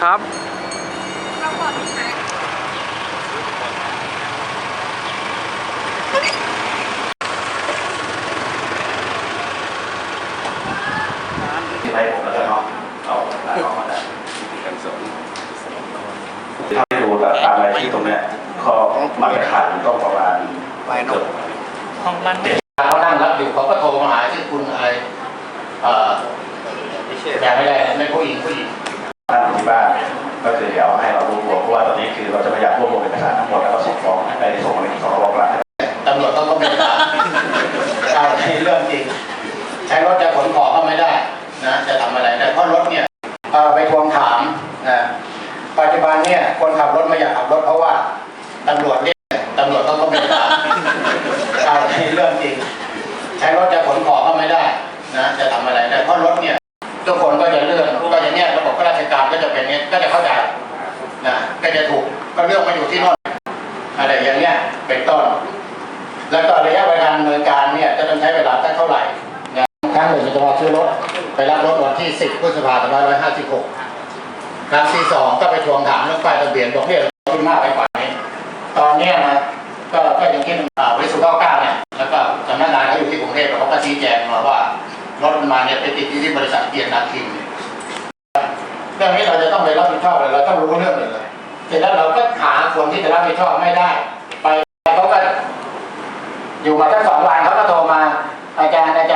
ครับเชายผมก็เอเอาหลายออมาได้กันสนถ้าดูแบบตามรายชื่ตรงเนี้ยข้มาตรฐานต้องประมาณไปนกห้องมันเขานั่งรับอยู่เขาก็โทรมาหาที่คุณอะไรเอ่อแต่ไม่ได้ไม่ผู้หญิงผู้หญิง บ้าก็คือเดี๋ยวให้เรารวบรวมเพราะว่าตอนนี้คือเราจะพยายามรวบรวมเอกสารทั้งหมดแล้วก็ส่งฟ้องไปส่งไปที่สรบกลางตำรวจเขาก็ไม่ตามเอาในเรื่องจริง ใช้รถจะขนของก็ไม่ได้นะจะทำอะไรได้เพราะรถเนี่ยไปทวงถามนะปัจจุบันเนี่ยคนขับรถไม่อยากขับรถเพราะว่าตำรวจเรียกตำรวจเขาก็ไม่ตามเอาในเรื่องจริง ใช้รถจะขนของก็ไม่ได้นะจะทำอะไรได้เพราะรถเนี่ย ก็จะเข้าใจนะก็จะถูกก็เรื่องมาอยู่ที่โน่นอะไรอย่างเงี้ยเป็นต้น แล้วก็ระยะเวลาดำเนินการเนี่ยจะต้องใช้เวลาสักเท่าไหร่นะครั้งหนึ่งจะมาซื้อรถไปรับรถวันที่ 10พฤษภาคม2556ครั้งที่สองก็ไปทวงถามเรื่องป้ายทะเบียนบอกเนี่ยคุณมากไปกว่านี้ตอนเนี้ยนะก็ก็อย่างที่อ่าวิสุทธิ์เก้าเนี่ยแล้วก็สำนักงานเขาอยู่ที่กรุงเทพเขาก็ชี้แจงมาว่ารถมันมาเนี่ยไปติดที่บริษัทเกียรตินาคิน เรื่องนี้เราจะต้องไปรับผิดชอบเลยเราต้องรู้เรื่องนี้เลยเสร็จแล้วเราก็หาคนที่จะรับผิดชอบไม่ได้ ไปเขาก็อยู่มาตั้งสองวันเขาก็โทรมาอาจารย์อาจารย์